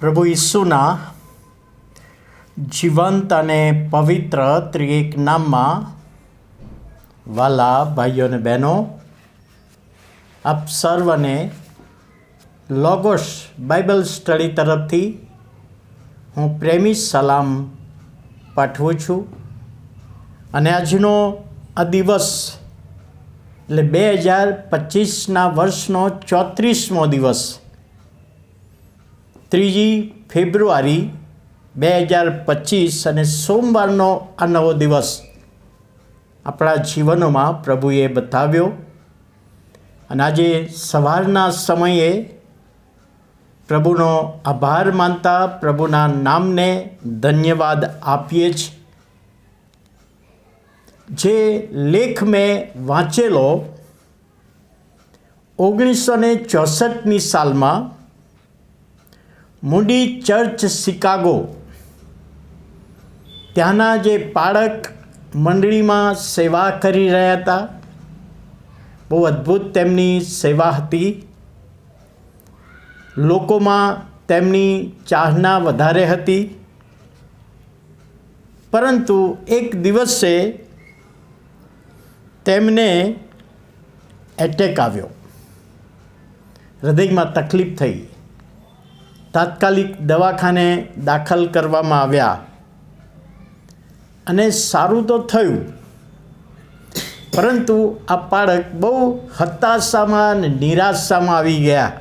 પ્રભુ ઈસુના જીવંત અને પવિત્ર ત્રિએક નામમાં વાલા ભાઈઓ અને બહેનો, આપ સર્વને લોગોસ બાઇબલ સ્ટડી તરફથી હું પ્રેમી સલામ પાઠવું છું. અને આજનો આ દિવસ એટલે બે હજાર પચીસના વર્ષનો ચોત્રીસમો દિવસ ત્રીજી ફેબ્રુઆરી બે હજાર પચીસ અને સોમવારનો આ નવો દિવસ આપણા જીવનોમાં પ્રભુએ બતાવ્યો. અને આજે સવારના સમયે પ્રભુનો આભાર માનતા પ્રભુના નામને ધન્યવાદ આપીએ જ જે લેખ મેં વાંચેલો ઓગણીસો ને ચોસઠની સાલમાં મૂડી ચર્ચ શિકાગો. ત્યાંના જે પાળક મંડળીમાં સેવા કરી રહ્યા હતા, બહુ અદ્ભુત તેમની સેવા હતી. લોકોમાં તેમની ચાહના વધારે હતી. પરંતુ એક દિવસે તેમને એટેક આવ્યો. હૃદયમાં તકલીફ થઈ. તાત્કાલિક દવાખાને દાખલ કરવામાં આવ્યા. અને સારું તો થયું. પરંતુ આ બાળક બહુ હતાશામાં અને નિરાશામાં આવી ગયા.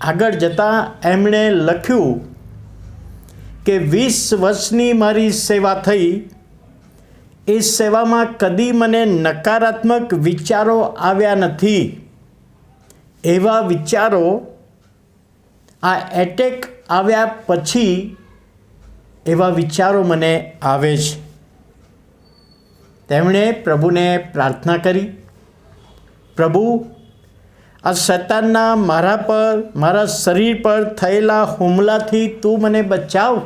આગળ જતાં એમણે લખ્યું કે વીસ વર્ષની મારી સેવા થઈ. એ સેવામાં કદી મને નકારાત્મક વિચારો આવ્યા નથી. એવા વિચારો આ એટેક આવ્યા પછી એવા વિચારો મને આવે છે તેમણે પ્રભુને પ્રાર્થના કરી, પ્રભુ, આ શૈતાનના મારા પર, મારા શરીર પર થયેલા હુમલાથી તું મને બચાવ.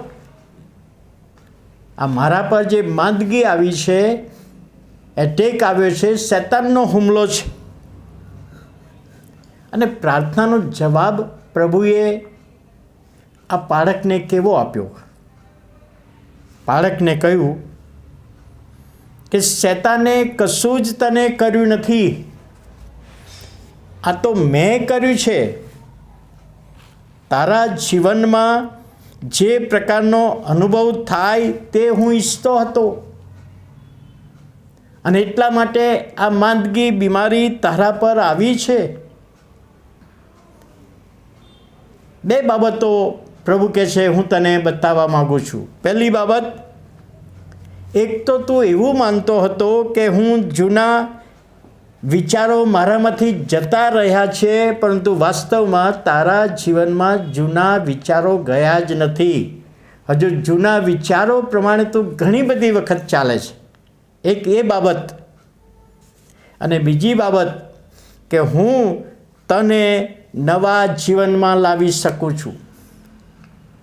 આ મારા પર જે માંદગી આવી છે એટેક આવ્યો છે, શૈતાનનો હુમલો છે. અને પ્રાર્થનાનો જવાબ પ્રભુએ આ બાળકને કેવો આપ્યો? બાળકને કહ્યું કે શેતાને કશું જ તને કર્યું નથી. આ તો મેં કર્યું છે. તારા જીવનમાં જે પ્રકારનો અનુભવ થાય તે હું ઈચ્છતો હતો. અને એટલા માટે આ માંદગી બીમારી તારા પર આવી છે. બે બાબતો પ્રભુ કહે છે, હું તને બતાવવા માગું છું. પહેલી બાબત, એક તો તું એવું માનતો હતો કે હું જૂના વિચારો મારામાંથી જતા રહ્યા છે, પરંતુ વાસ્તવમાં તારા જીવનમાં જૂના વિચારો ગયા જ નથી. હજુ જૂના વિચારો પ્રમાણે તું ઘણી બધી વખત ચાલે છે. એક એ બાબત અને બીજી બાબત કે હું તને નવા જીવનમાં લાવી શકું છું.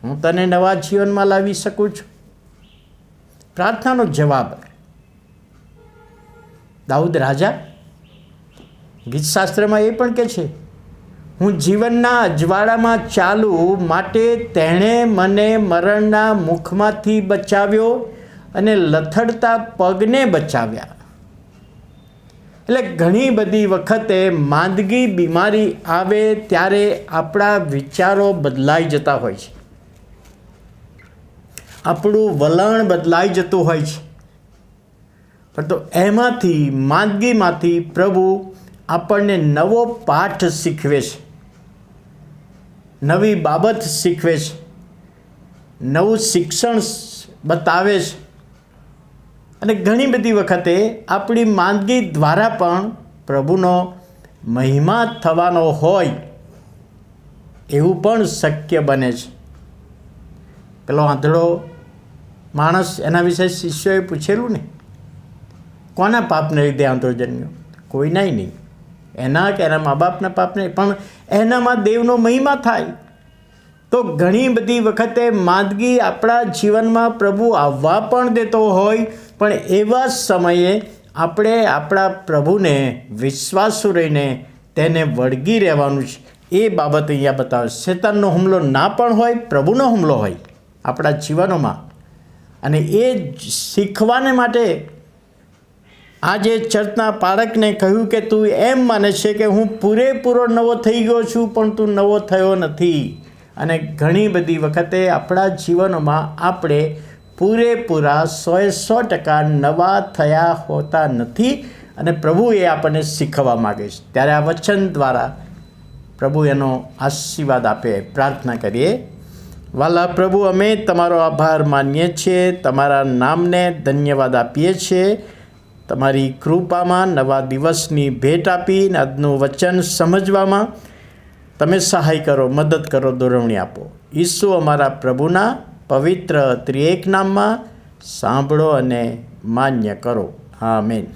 હું તને નવા જીવનમાં લાવી શકું છું. પ્રાર્થનાનો જવાબ. દાઉદ રાજા ગીતશાસ્ત્રમાં એ પણ કહે છે, હું જીવનના અજવાળામાં ચાલું માટે તેણે મને મરણના મુખમાંથી બચાવ્યો અને લથડતા પગને બચાવ્યા. એટલે ઘણી બધી વખતે માંદગી બીમારી આવે ત્યારે આપણા વિચારો બદલાઈ જતા હોય છે. આપણું વલણ બદલાઈ જતું હોય છે. પણ તો એમાંથી, માંદગીમાંથી પ્રભુ આપણને નવો પાઠ શીખવે છે. નવી બાબત શીખવે છે. નવું શિક્ષણ બતાવે છે. અને ઘણી બધી વખતે આપણી માંદગી દ્વારા પણ પ્રભુનો મહિમા થવાનો હોય એવું પણ શક્ય બને છે. પેલો આંધળો માણસ એના વિશે શિષ્યોએ પૂછેલું ને કોના પાપને લીધે આંધળો જન્મ્યો? કોઈના નહીં. એના કે એના મા બાપના પાપને. પણ એનામાં દેવનો મહિમા થાય. તો ઘણી બધી વખતે માદગી આપણા જીવનમાં પ્રભુ આવવા પણ દેતો હોય, પણ એવા સમયે આપણે આપણા પ્રભુને વિશ્વાસુ રહીને તેને વળગી રહેવાનું છે. એ બાબત અહીંયા બતાવે. શેતાનનો હુમલો ના પણ હોય, પ્રભુનો હુમલો હોય. આપણા જીવનોમાં અને એ શીખવાને માટે આજે ચર્ચના પાળકને કહ્યું કે તું એમ માને છે કે હું પૂરેપૂરો નવો થઈ ગયો છું, પણ તું નવો થયો નથી. અને ઘણી બધી વખતે આપણા જીવનોમાં આપણે પૂરેપૂરા સોએ સો ટકા નવા થયા હોતા નથી અને પ્રભુ એ આપણને શીખવવા માગે છે. ત્યારે આ વચન દ્વારા પ્રભુ એનો આશીર્વાદ આપે. પ્રાર્થના કરીએ. વાલા પ્રભુ, અમે તમારો આભાર માનીએ છીએ, તમારા નામને ધન્યવાદ આપીએ છીએ. તમારી કૃપામાં નવા દિવસની ભેટ આપી અને આજનું વચન સમજવામાં તમે સહાય કરો, મદદ કરો, દોરવણી આપો. ઈસુ અમારા પ્રભુના પવિત્ર ત્રિએક નામમાં સાંભળો અને માન્ય કરો. આમેન.